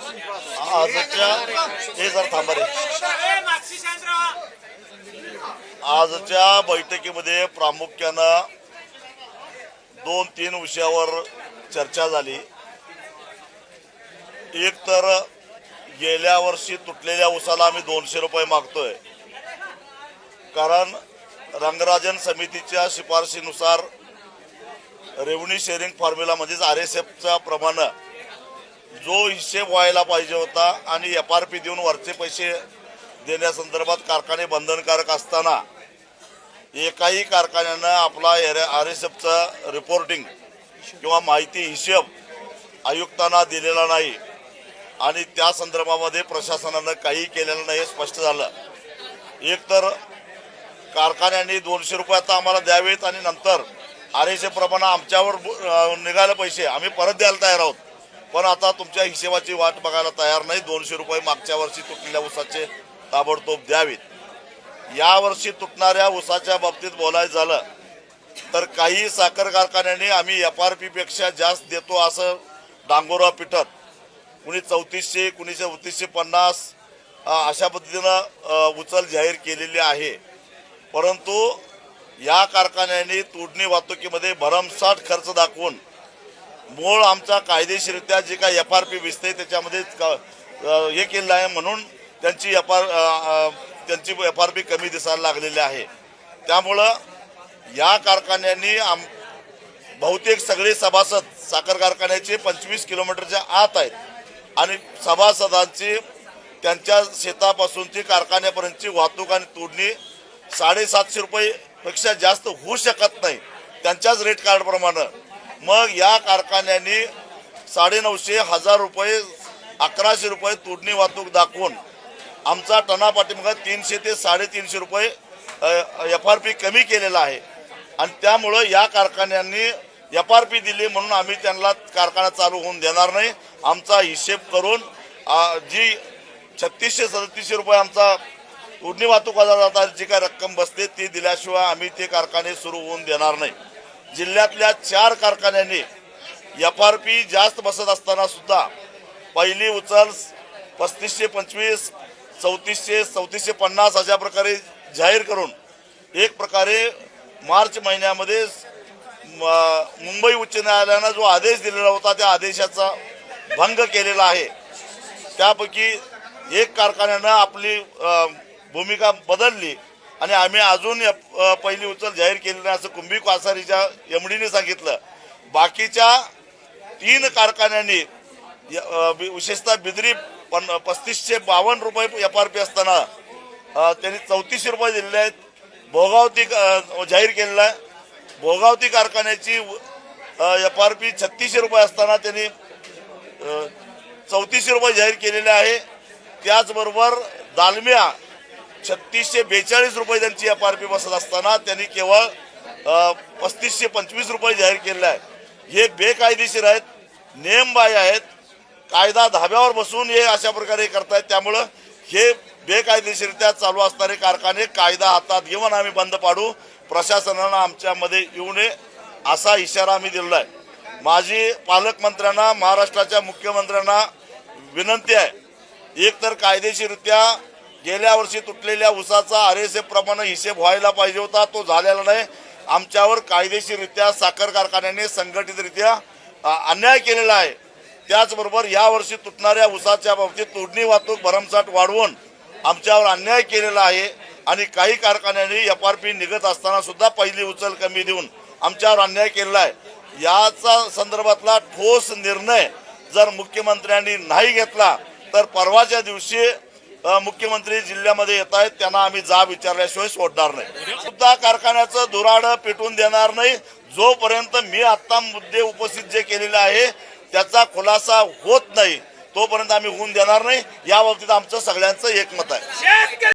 आजच्या हे जर थांबा रे. आजच्या बैठकीमध्ये प्रामुख्यानं दोन तीन विषयावर चर्चा झाली. एक तर गेल्या वर्षी तुटलेल्या उसाला आम्ही दोनशे रुपये मागतोय. कारण रंगराजन समितीच्या शिफारशीनुसार रेव्हन्यू शेअरिंग फॉर्म्युला म्हणजेच आर एस एफचा प्रमाण जो हिशेब व्हायला पाहिजे होता आणि एफ आर पी देऊन वरचे पैसे देण्यासंदर्भात कारखाने बंधनकारक असताना एकाही कारखान्यानं आपला एर आर एस एफचं रिपोर्टिंग किंवा माहिती हिशेब आयुक्तांना दिलेला नाही आणि त्या संदर्भामध्ये प्रशासनानं काही केलेलं नाही हे स्पष्ट झालं. एक तर कारखान्यांनी दोनशे रुपये आता आम्हाला द्यावेत आणि नंतर आर एस एफ प्रमाणे आमच्यावर निघाले पैसे. आम्ही परत द्यायला तयार आहोत. पण आता तुमच्या हिशेबाची वाट बघायला तयार नाही. दोनशे रुपये मागच्या वर्षी तुटलेल्या ऊसाचे ताबडतोब द्यावेत. यावर्षी तुटणाऱ्या ऊसाच्या बाबतीत बोलायचं झालं तर काही साखर कारखान्यांनी आम्ही एफ आर पीपेक्षा जास्त देतो असं डांगोरा पिठत कुणी चौतीसशे कुणी चौतीसशे पन्नास अशा पद्धतीनं उचल जाहीर केलेली आहे. परंतु या कारखान्यांनी तोडणी वाहतुकीमध्ये भरमसाठ खर्च दाखवून मूळ आमचा कायदेशीररित्या जे काही एफ आर पी विसते त्याच्यामध्ये क- हे केलेलं आहे म्हणून त्यांची एफ आर त्यांची एफ आर पी कमी दिसायला लागलेली आहे. त्यामुळं या कारखान्यांनी आम बहुतेक सगळे सभासद साखर कारखान्याचे पंचवीस किलोमीटरच्या आत आहेत. आणि सभासदांची त्यांच्या शेतापासूनची कारखान्यापर्यंतची वाहतूक आणि तोडणी साडेसातशे रुपयेपेक्षा जास्त होऊ शकत नाही. त्यांच्याच रेट कार्डप्रमाणे मग या कारखान्याने साडेनऊशे हजार रुपये अकराशे रुपये तोडणी वाहतूक दाखवून आमचा टना तीनशे ते साडेतीनशे रुपये एफ आर पी कमी केलेला आहे. आणि त्यामुळं या कारखान्यांनी एफ आर पी दिली म्हणून आम्ही त्यांना कारखाना चालू होऊन देणार नाही. आमचा हिशेब करून जी छत्तीसशे सदतीसशे रुपये आमचा तोडणी वाहतूक जातात जी काय रक्कम बसते ती दिल्याशिवाय आम्ही ते कारखाने सुरू होऊन देणार नाही. जिल्ह्यातल्या चार कारखान्यांनी एफ आर पी जास्त बसत असताना सुद्धा पहिली उचल पस्तीसशे पंचवीस चौतीसशे चौतीसशे पन्नास अशा प्रकारे जाहीर करून एक प्रकारे मार्च महिन्यामध्ये मुंबई उच्च न्यायालयानं जो आदेश दिलेला होता त्या आदेशाचा भंग केलेला आहे. त्यापैकी एक कारखान्यानं आपली भूमिका बदलली. आणि आम्ही अजून पहिली उचल जाहीर केली नाही असं कुंभी कासारीच्या एमडीने सांगितलं. बाकीच्या तीन कारखान्यांनी य- विशेषतः बिद्री पन पस्तीसशे बावन्न रुपये एफ आर पी असताना त्यांनी चौतीसशे रुपये दिलेले आहेत. भोगावती जाहीर केलेला आहे. भोगावती कारखान्याची एफ आर पी छत्तीसशे रुपये असताना त्यांनी चौतीसशे रुपये जाहीर केलेले आहे. त्याचबरोबर दालम्या छत्तीसशे बेचाळीस रुपये त्यांची एफ आर पी बसत असताना त्यांनी केवळ पस्तीसशे पंचवीस रुपये जाहीर केलेले आहे हे बेकायदेशीर आहेत नियमबाह्य आहेत कायदा धाब्यावर बसून हे अशा प्रकारे करतायत. त्यामुळं हे बेकायदेशीरित्या चालू असणारे कारखाने कायदा हातात घेऊन आम्ही बंद पाडू. प्रशासनानं आमच्यामध्ये येऊ नये असा इशारा आम्ही दिलेला आहे. माझी पालकमंत्र्यांना महाराष्ट्राच्या मुख्यमंत्र्यांना विनंती आहे. एक तर कायदेशीररित्या गेल्या वर्षी तुटलेल्या ऊसाचा आर एस प्रमाणे हिशेब व्हायला पाहिजे होता तो झालेला नाही. आमच्यावर कायदेशीररित्या साखर कारखान्याने संघटितरित्या अन्याय केलेला आहे. त्याचबरोबर यावर्षी तुटणाऱ्या ऊसाच्या बाबतीत तोडणी वाहतूक भरमसाठ वाढवून आमच्यावर अन्याय केलेला आहे आणि काही कारखान्यांनी एफ आर पी निघत असताना सुद्धा पहिली उचल कमी देऊन आमच्यावर अन्याय केलेला आहे. याचा संदर्भातला ठोस निर्णय जर मुख्यमंत्र्यांनी नाही घेतला तर परवाच्या दिवशी मुख्यमंत्री जिल्ह्यामध्ये येत आहेत. त्यांना आम्ही जा विचारल्याशिवाय सोडणार नाही. सुद्धा कारखान्याचं धुराड पेटून देणार नाही. जोपर्यंत मी आत्ता मुद्दे उपस्थित जे केलेले आहे त्याचा खुलासा होत नाही तोपर्यंत आम्ही होऊन देणार नाही. या बाबतीत आमचं सगळ्यांचं एकमत आहे.